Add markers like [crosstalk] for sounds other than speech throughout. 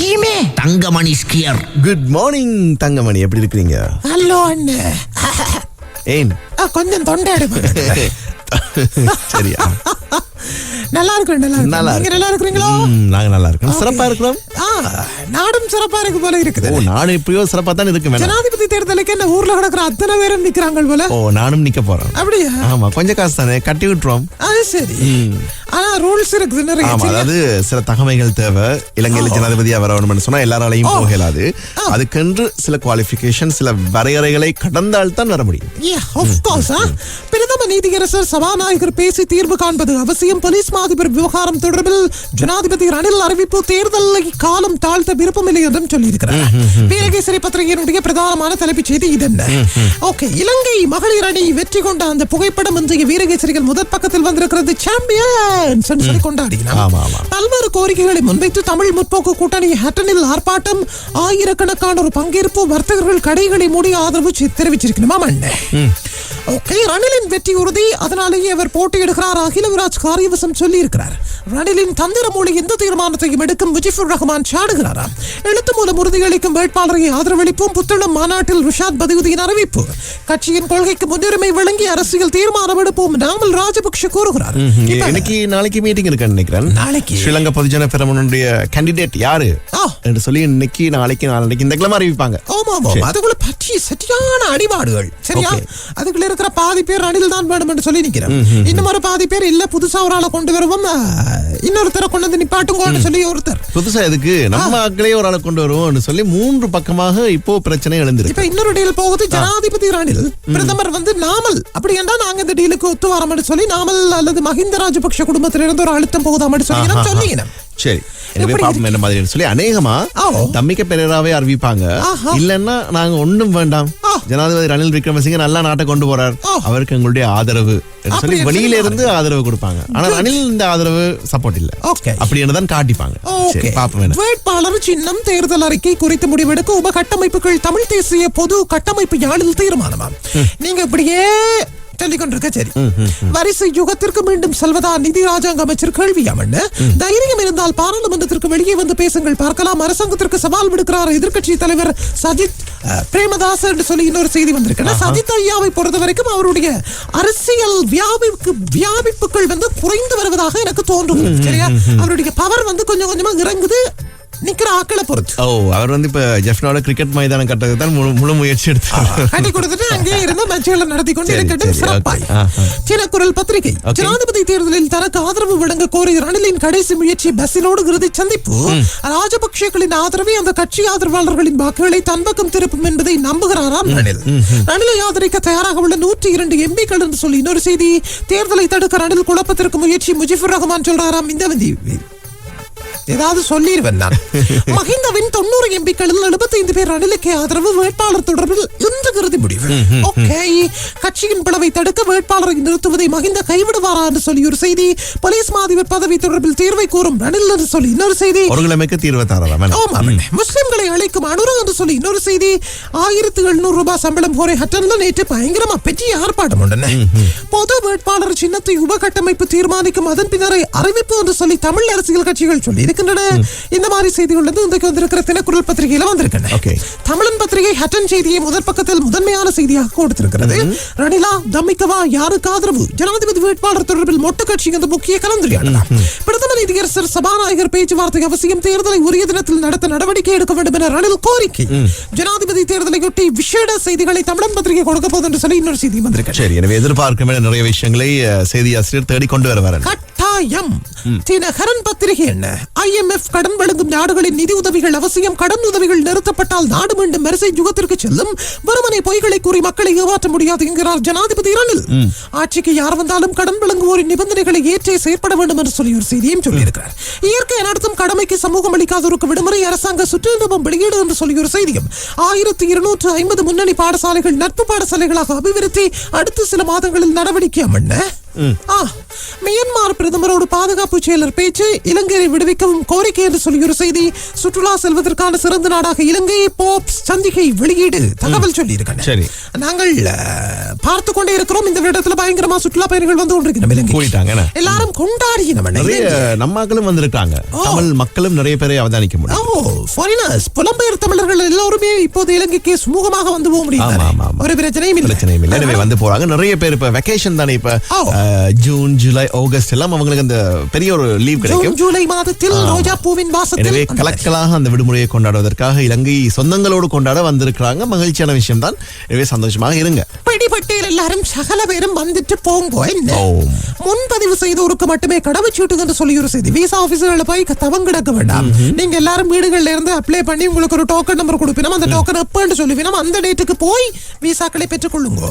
தெரியுமே. Thangamani skier. Good morning Thangamani. எப்படி இருக்கிறீங்க? ஹலோ அண்ணே. ஏன்? கொஞ்சம் தொண்டை எடுப்பு சரியா. நல்லா இருக்கிறேன் நல்லா நல்லா நீங்க. நல்லா இருக்கிறீங்களோ? நாங்க நல்லா இருக்கோம் சிறப்பா இருக்கிறோம்? ஆ நாடும் சிறப்பா இருக்கு போல இருக்குது. ஓ நானும் எப்பயோ சிறப்பா தான் இருக்கு மேடம். ஜனாதிபதி தேர்தலுக்கு என்ன ஊர்ல கிடக்குற அத்தனை பேரும் நிக்கிறாங்க போல? ஓ நானும் நிக்க போறேன். அப்படியா? ஆமா கொஞ்சம் காசு தானே. கட்டி விட்டுறோம் அது சரி. ஆனா ரூல்ஸ் இருக்குது நிறைய ஆமா? அதாவது சில தகமைகள் தேவை. இலங்கையில ஜனாதிபதியா வரணும்னு சொன்னா எல்லாராலையும் போக இயலாது அதுக்கென்று சில குவாலிபிகேஷன் சில வரையறைகளை கடந்தால் தான் வர முடியும். பிரதம நீதியரசர் சபாநாயகர் பேசி தீர்வு காண்பது அவசியம். போலீஸ் மாதிபர் விவகாரம் தொடர்பில் ஜனாதிபதி ரணில் அறிவிப்பு தேர்தலை காலம் தாழ்த்த விருப்பமில்லை என்றும் சொல்லியிருக்கிறார். வீரகேசரி பத்திரிகையினுடைய பிரதானமான தலைப்புச் செய்தி இது என்ன ஓகே இலங்கை மகளிர் அணி வெற்றி கொண்ட அந்த புகைப்படம் இன்றைய வீரகேசரிகள் முதற் பக்கத்தில் வந்திருக்கிறது. சாம்பியன்ஸ் சொல்லி கொண்டாடினார் ஆமா, ஆமா. பல்வேறு கோரிக்கைகளை முன்வைத்து தமிழ் முற்போக்கு கூட்டணி ஹட்டனில் ஆர்ப்பாட்டம் ஆயிரக்கணக்கான ஒரு பங்கேற்பு வர்த்தகர்கள் கடைகளை மூடி ஆதரவு தெரிவிச்சிருக்கணுமா மண்ணே ஓகே ரணிலின் வெற்றி உறுதி. அதனாலேயே அவர் போட்டியிடுகிறார். அகிலவிராஜ் காரியவசம் சொல்லி இருக்கிறார் ரணிலின் தந்திர மூலம் எந்த தீர்மானத்தையும் எடுக்கும் முஜிபுர் ரஹ்மான் சாடுகிறாராம் எழுத்து மூலம் உறுதியளிக்கும் வேட்பாளரை ஆதரவளிப்போம் புத்தளம் மாநாட்டில் ரிஷாத் பதிவுதியின் அறிவிப்பு. கட்சியின் கொள்கைக்கு முன்னுரிமை வழங்கி அரசியல் தீர்மானம் எடுப்போம் நாமல் ராஜபக்ஷ கூறுகிறார். நாளைக்கு மீட்டிங் இருக்குன்னு நினைக்கிறேன். நாளைக்கு? ஸ்ரீலங்கா பொதுஜன பெரமுனுடைய கேண்டிடேட் யாரு? ஆ. என்று சொல்லி இன்னைக்கு நாளைக்கு நாளைக்கு இந்த கிழமை அறிவிப்பாங்க. ஆமா. அதுக்குள்ள பற்றி சரியான அடிபாடுகள். சரியா. அதுக்குள்ள இருக்கிற பாதி பேர் ரணில் தான் வேணும் என்று சொல்லி நிக்கிறேன். இன்னும் ஒரு பாதி பேர் இல்ல புதுசா ஒரு ஆளை கொண்டு வருவோம். இன்னொருத்தரை கொண்டு வந்து நிப்பாட்டுங்கன்னு சொல்லி ஒருத்தர். புதுசா எதுக்கு? நம்ம ஆட்களே ஒரு ஆளை கொண்டு வருவோம்னு சொல்லி மூன்று பக்கமாக இப்போ பிரச்சனை எழுந்திருக்கு. இப்ப இன்னொரு டீல் போகுது ஜனாதிபதி ரணில். பிரதமர் வந்து நாமல். அப்படி என்றா நாங்க இந்த டீலுக்கு ஒத்து வரோம்னு சொல்லி நாமல் அல்லது மஹிந்த ராஜபக்ஷ குடும்பத்திலிருந்து ஒரு அழுத்தம் போகுதாம்னு சொல்லி. சொன்னீங்க சரி எனவே பாப்போம் என்ன மாதிரி சொல்லி அநேகமா. தம்மிக்க பெரியராவே அறிவிப்பாங்க. இல்லன்னா நாங்க ஒண்ணும் வேண்டாம். ஜனாதிபதி ரணில் விக்ரமசிங்க நல்லா நாட்டை கொண்டு போறார். அவருக்கு எங்களுடைய ஆதரவு சொல்லி அப்படி வெளியில இருந்து ஆதரவு கொடுப்பாங்க ஆனா. ரணில் இந்த ஆதரவு சப்போர்ட் இல்ல Okay. அப்படின்னு தான் காட்டிப்பாங்க வேட்பாளர் சின்னம் தேர்தல் அறிக்கை குறித்து முடிவெடுக்க உப கட்டமைப்புகள் தமிழ் தேசிய பொது கட்டமைப்பு யாழில் தீர்மானமா நீங்க இப்படியே சொல்லிக் கொண்டிருக்க சரி வரிசை யுகத்திற்கு மீண்டும் செல்வதா? நிதி ராஜாங்க அமைச்சர் கேள்வி அமண்ண தைரியம் இருந்தால் பாராளுமன்றத்திற்கு வெளியே வந்து பேசுங்கள் பார்க்கலாம். அரசாங்கத்திற்கு சவால் விடுக்கிறார் எதிர்க்கட்சி தலைவர் சஜித் பிரேமதாஸ் என்று சொல்லி இன்னொரு செய்தி வந்திருக்கு சஜித் ஐயாவை பொறுத்த வரைக்கும் அவருடைய அரசியல் வியாபிப்பு வியாபிப்புகள் வந்து குறைந்து வருவதாக எனக்கு தோன்றும் சரியா? அவருடைய பவர் வந்து கொஞ்சம் கொஞ்சமா இறங்குது. நிக்கிற ஆக்களை பொறுத்து. ஓ அவர் வந்து இப்ப ஜெஃப்னோட கிரிக்கெட் மைதானம் கட்டுறதுக்கு தான் முழு- முயற்சி எடுத்தார் கட்டி கொடுத்துட்டு அங்கேயே [laughs] இருந்து மேட்சுகளை நடத்தி கொண்டு இருக்கட்டும். சிறப்பாய். தினக்குரல் பத்திரிகை. ஜனாதிபதி தேர்தலில் தனக்கு ஆதரவு வழங்க கோரி ரணிலின் கடைசி முயற்சி பஸ்ஸினோடு இறுதி சந்திப்பு. ராஜபக்சேக்களின் ஆதரவை அந்த கட்சி ஆதரவாளர்களின் வாக்குகளை தன்பக்கம் திருப்பும் என்பதை நம்புகிறாராம் ரணில். ரணிலை ஆதரிக்க தயாராக உள்ள நூற்றி இரண்டு எம்பிக்கள் என்று சொல்லி இன்னொரு செய்தி தேர்தலை தடுக்க ரணில் குழப்பத்திற்கு முயற்சி முஜிபுர் ரஹ்மான் சொல்றாராம். இந்த ஏதாவது சொல்லிடுவேன் நான். [laughs] மஹிந்தவின் தொண்ணூறு எம்பிக்களில் எழுபத்தைந்து பேர் ரணிலுக்கு ஆதரவு வேட்பாளர் தொடர்பில் இன்று இறுதி முடிவு? ஓகே. கட்சியின் பிளவை தடுக்க வேட்பாளரை நிறுத்துவதை மஹிந்த கைவிடுவாரா என்று சொல்லி ஒரு செய்தி. போலீஸ் மாதிபர் பதவி தொடர்பில் தீர்வை கூறும் ரணில் என்று சொல்லி இன்னொரு செய்தி. தீர்வு முஸ்லிம்களை அழைக்கும் அனுரா என்று சொல்லி இன்னொரு செய்தி. ஆயிரத்தி எழுநூறு ரூபாய் சம்பளம் போரை ஹட்டன்ல நேற்று பயங்கரமா பெரிய ஆர்ப்பாட்டம் உண்டு பொது வேட்பாளர் சின்னத்தை உபகட்டமைப்பு தீர்மானிக்கும் அதன் பின்னரை அறிவிப்பு என்று சொல்லி தமிழ் அரசியல் கட்சிகள் சொல்லி இருக்கின்றன இந்த மாதிரி செய்திகள் இன்றைக்கு வந்திருக்கிற தினக்குரல் பத்திரிகையில வந்திருக்கின்றன. தமிழன் பத்திரிகை ஹட்டன் செய்தியை முதற் பக்கத்தில் முதன்மையான செய்தியாக கொடுத்திருக்கிறது. ரணிலா தம்மிக்கவா யாருக்கு ஆதரவு? ஜனாதிபதி வேட்பாளர் தொடர்பில் மொட்டு கட்சி என்று முக்கிய கலந்துரையாடலாம். பிரதம நீதியரசர் சபாநாயகர் பேச்சுவார்த்தை அவசியம் தேர்தலை உரிய தினத்தில் நடத்த நடவடிக்கை எடுக்க வேண்டும் என ரணில் கோரிக்கை. ஜனாதிபதி தேர்தலையொட்டி விசேட செய்திகளை தமிழன் பத்திரிகை கொடுக்க போகுது என்று சொல்லி இன்னொரு செய்தி வந்திருக்கிறது. சரி எனவே எதிர்பார்க்க வேண்டிய நிறைய விஷயங்களை செய்தி ஆசிரியர் தேடி கொண்டு கட்டாயம் தினகரன் பத்திரிகை என்ன? IMF கடன் வழங்கும் நாடுகளின் நிதி உதவிகள் அவசியம். கடன் உதவிகள் நிறுத்தப்பட்டால் நாடு மீண்டும் வரிசை யுகத்திற்கு செல்லும். வெறுமனை பொய்களை கூறி மக்களை ஏமாற்ற முடியாது என்கிறார் ஜனாதிபதி ரணில். ஆட்சிக்கு யார் வந்தாலும் கடன் வழங்குவோரின் நிபந்தனைகளை ஏற்றே செயற்பட வேண்டும் என்று சொல்லி ஒரு செய்தியும் சொல்லியிருக்கிறார். இயற்கை நடத்தும் கடமைக்கு சமூகம் அளிக்காதோருக்கு விடுமுறை அரசாங்க சுற்றுலாபம் வெளியீடு என்று சொல்லி ஒரு செய்தியும். ஆயிரத்தி இருநூற்று ஐம்பது முன்னணி பாடசாலைகள் நட்பு பாடசாலைகளாக அபிவிருத்தி அடுத்த சில மாதங்களில் நடவடிக்கை அம்மண்ண ஆ, மியான்மர் பிரதமரோடு பாதுகாப்பு செயலர் பேச்சு இலங்கையை விடுவிக்கவும் கோரிக்கை என்று சொல்லி ஒரு செய்தி. சுற்றுலா செல்வதற்கான சிறந்த நாடாக இலங்கை போப்ஸ் சந்திகை வெளியீடு தகவல் சொல்லி சரி. நாங்கள் பார்த்து கொண்டே இருக்கிறோம். இந்த இடத்துல பயங்கரமா சுற்றுலா பயணிகள் வந்து கொண்டிருக்கிறோம் என்ன? எல்லாரும் கொண்டாடினோம் அண்ணா, நிறைய இலங்கை. நம்மாக்களும் வந்திருக்காங்க. தமிழ் மக்களும் நிறைய பேரை அவதானிக்க முடியும். புலம்பெயர் தமிழர்கள் எல்லோருமே இப்போது இலங்கைக்கு சுமூகமாக வந்து போக முடியும். ஒரு பிரச்சனையும் இல்லை. பிரச்சனையும் இல்லை. வந்து போறாங்க. நிறைய பேர் இப்ப வெக்கேஷன் தானே இப்ப ஜூன் ஜூலை ஆகஸ்ட் எல்லாம் அவங்களுக்கு அந்த பெரிய ஒரு லீவ் கிடைக்கும். ஜூலை மாதத்தில் ரோஜா பூவின் வாசத்தில் எனவே கலக்கலாக அந்த விடுமுறையை கொண்டாடுவதற்காக இலங்கை சொந்தங்களோடு கொண்டாட வந்திருக்கிறாங்க. மகிழ்ச்சியான விஷயம் தான் எனவே சந்தோஷமாக இருங்க. பிடிபட்டியல் எல்லாரும் சகல பேரும் வந்துட்டு போங்கோ. முன்பதிவு செய்தோருக்கு மட்டுமே கடவுச்சீட்டு என்று சொல்லி ஒரு செய்தி. விசா ஆபீஸ்களை போய் தவம் கிடக்க வேண்டாம். நீங்க எல்லாரும் வீடுகள்ல இருந்து அப்ளை பண்ணி உங்களுக்கு ஒரு டோக்கன் நம்பர் கொடுப்பினோம். அந்த டோக்கன் எப்பன்னு சொல்லுவினோம். அந்த டேட்டுக்கு போய் விசாக்களை பெற்றுக் கொள்ளுங்க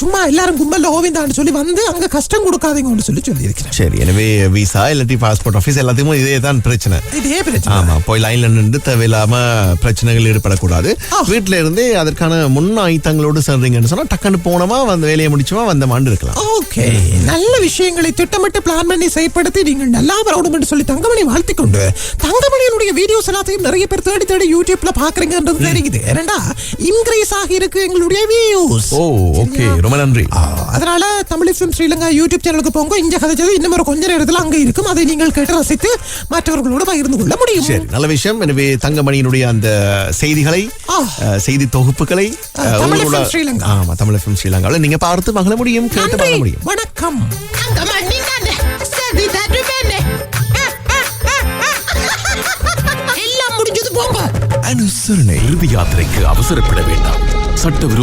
சும்மா எல்லாரும் கும்பல்ல ஓவிந்தான்னு சொல்லி வந்து அங்க கஷ்டம் கொடுக்காதீங்கன்னு சொல்லி சொல்லி இருக்கிறேன் சரி எனவே விசா இல்லாட்டி பாஸ்போர்ட் ஆஃபீஸ் எல்லாத்தையுமே இதே தான் பிரச்சனை. இதே பிரச்சனை. ஆமா போய் லைன்ல நின்று தேவையில்லாம பிரச்சனைகள் ஈடுபடக்கூடாது. வீட்டுல இருந்தே அதற்கான முன் ஆயுத்தங்களோடு சேர்றீங்கன்னு சொன்னா டக்குன்னு போனோமா வந்து வேலையை முடிச்சோமா வந்த மாண்டு இருக்கலாம். ஓகே. நல்ல விஷயங்களை திட்டமிட்டு பிளான் பண்ணி செயற்படுத்தி நீங்கள் நல்லா வரணும் என்று சொல்லி தங்கமணி வாழ்த்திக் கொண்டு தங்கமணியினுடைய வீடியோஸ் எல்லாத்தையும் நிறைய பேர் தேடி தேடி யூடியூப்ல பாக்குறீங்கன்றது தெரியுது. ஏனண்டா இன்க்ரீஸ் ஆகி இருக்கு எங்களுடைய வியூஸ் ஓ ஓகே. ரொம்ப நன்றி. அதனால தமிழ் ஃபிலிம் ஸ்ரீலங்கா யூடியூப் சேனலுக்கு போங்க. இங்க கதைச்சது இன்னும் ஒரு கொஞ்ச நேரத்தில் அங்க இருக்கும். அதை நீங்கள் கேட்டு ரசித்து மற்றவர்களோடு பகிர்ந்து கொள்ள முடியும். சரி நல்ல விஷயம். எனவே தங்கமணியினுடைய அந்த செய்திகளை செய்தி தொகுப்புகளை. ஆமா தமிழ் FM ஸ்ரீலங்காவில் நீங்க பார்த்து மகள முடியும் கேட்டு மகள முடியும். வணக்கம். எல்லாம் முடிஞ்சது போங்க. அனுசரணை இறுதி யாத்திரைக்கு அவசரப்பட வேண்டாம். சட்டவிரோத